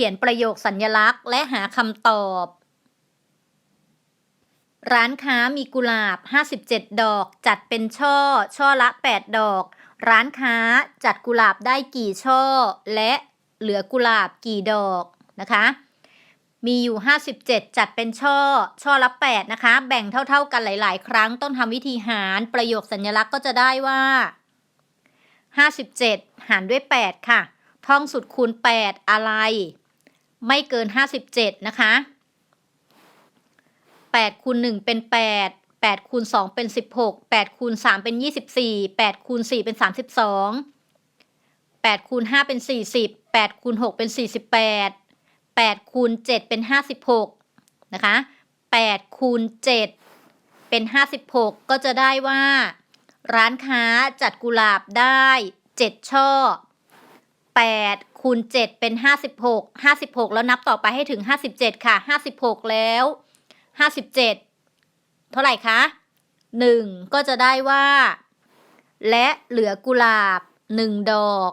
ขียนประโยคสัญลักษณ์ และหาคำตอบ ร้านค้ามีกุหลาบ 57 ดอก จัดเป็นช่อ ช่อละ 8 ดอก ร้านค้าจัดกุหลาบได้กี่ช่อ และเหลือกุหลาบกี่ดอกนะคะ มีอยู่ 57 จัดเป็นช่อ ช่อละ 8 นะคะ แบ่งเท่า ๆ กันหลาย ๆ ครั้ง ต้องทำวิธีหารประโยคสัญลักษณ์ก็จะได้ว่า 57 หารด้วย 8 ค่ะท่องสุดคูณ 8 อะไร ไม่เกิน 57 นะคะ8คูณ1เป็น 8 8คูณ2เป็น 16 8คูณ3เป็น 24 8คูณ4เป็น 32 8คูณ5เป็น 40 8คูณ6เป็น 48 8คูณ7เป็น 56 นะคะ8คูณ7เป็น 56 ก็จะได้ว่า ร้านค้าจัดกุหลาบได้ 7 ช่อ 8คูณ7เป็น 56 56 แล้วนับต่อไปให้ถึง 57 ค่ะ 56 แล้ว 57 เท่าไหร่คะ 1 ก็จะได้ว่า และเหลือกุหลาบ 1 ดอก